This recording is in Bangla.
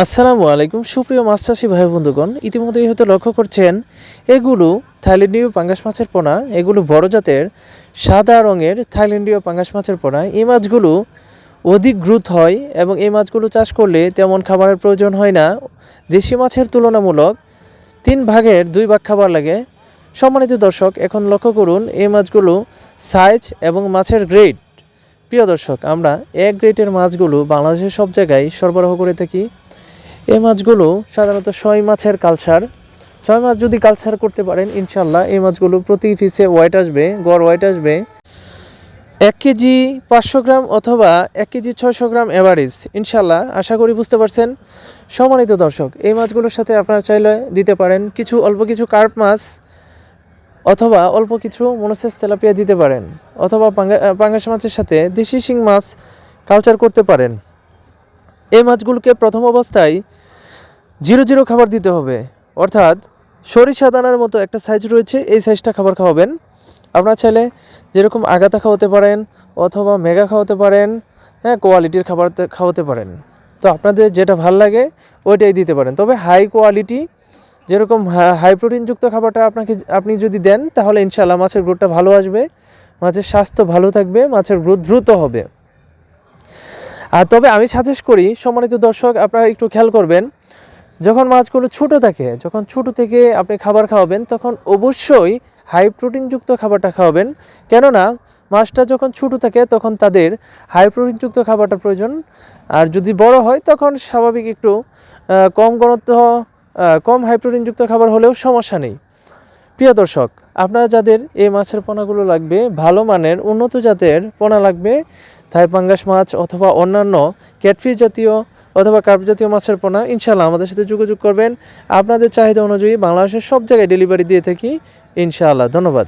আসসালামু আলাইকুম। সুপ্রিয় মাছ চাষি ভাই বন্ধুগণ, ইতিমধ্যেই হয়তো লক্ষ্য করছেন, এগুলো থাইল্যান্ডীয় পাঙ্গাস মাছের পোনা, এগুলো বড় জাতের সাদা রঙের থাইল্যান্ডীয় পাঙ্গাস মাছের পোনা। এই মাছগুলো অধিক গ্রোথ হয় এবং এই মাছগুলো চাষ করলে তেমন খাবারের প্রয়োজন হয় না। দেশি মাছের তুলনামূলক তিন ভাগের দুই ভাগ খাবার লাগে। সম্মানিত দর্শক, এখন লক্ষ্য করুন, এই মাছগুলো সাইজ এবং মাছের গ্রেড। প্রিয় দর্শক, আমরা এক গ্রেডের মাছগুলো বাংলাদেশের সব জায়গায় সরবরাহ করে থাকি। এই মাছগুলো সাধারণত ছয় মাছের কালচার ছয় মাছ যদি কালচার করতে পারেন ইনশাল্লাহ এই মাছগুলো প্রতি পিসে ওয়াইট আসবে, গড় ওয়াইট আসবে। এক কেজি পাঁচশো গ্রাম অথবা এক কেজি ছয়শো গ্রাম অ্যাভারেজ ইনশাল্লাহ আশা করি বুঝতে পারছেন। সম্মানিত দর্শক, এই মাছগুলোর সাথে আপনারা চাইলে দিতে পারেন কিছু অল্প কিছু কার্প মাছ অথবা অল্প কিছু মনোসেস তেলাপিয়া দিতে পারেন। অথবা পাঙ্গা, পাঙ্গাস মাছের সাথে দেশি শিং মাছ কালচার করতে পারেন। এই মাছগুলোকে প্রথম অবস্থায় জিরো জিরো খাবার দিতে হবে। অর্থাৎ সরিষা দানার মতো একটা সাইজ রয়েছে, এই সাইজটা খাবার খাওয়াবেন। আপনার ছেলে যেরকম আগাতা খাওয়াতে পারেন অথবা মেগা খাওয়াতে পারেন হ্যাঁ কোয়ালিটির খাবার খাওয়াতে পারেন। তো আপনাদের যেটা ভালো লাগে ওইটাই দিতে পারেন। তবে হাই কোয়ালিটি যেরকম হাই প্রোটিনযুক্ত খাবারটা আপনাকে আপনি যদি দেন, তাহলে ইনশাল্লাহ মাছের গ্রোথটা ভালো আসবে। মাছের স্বাস্থ্য ভালো থাকবে, মাছের গ্রোথ দ্রুত হবে। তবে আমি সাজেস্ট করি সম্মানিত দর্শক আপনারা একটু খেয়াল করবেন যখন মাছগুলো ছোট থাকে যখন ছোট থেকে আপনি খাবার খাওয়াবেন তখন অবশ্যই হাই প্রোটিনযুক্ত খাবারটা খাওয়াবেন। কেননা মাছটা যখন ছোট থাকে তখন তাদের হাই প্রোটিনযুক্ত খাবারটা প্রয়োজন। আর যদি বড় হয় তখন স্বাভাবিক একটু কম আহ, কম হাই প্রোটিনযুক্ত খাবার হলেও সমস্যা নেই। প্রিয় দর্শক আপনারা যাদের এই মাছের পোনাগুলো লাগবে ভালো মানের উন্নত জাতের পোনা লাগবে থাই পাঙ্গাস মাছ অথবা অন্যান্য ক্যাটফিস জাতীয় অথবা কার্প জাতীয় মাছের পোনা ইনশাল্লাহ আমাদের সাথে যোগাযোগ করবেন। আপনাদের চাহিদা অনুযায়ী বাংলাদেশের সব জায়গায় ডেলিভারি দিয়ে থাকি, ইনশাআল্লাহ। ধন্যবাদ।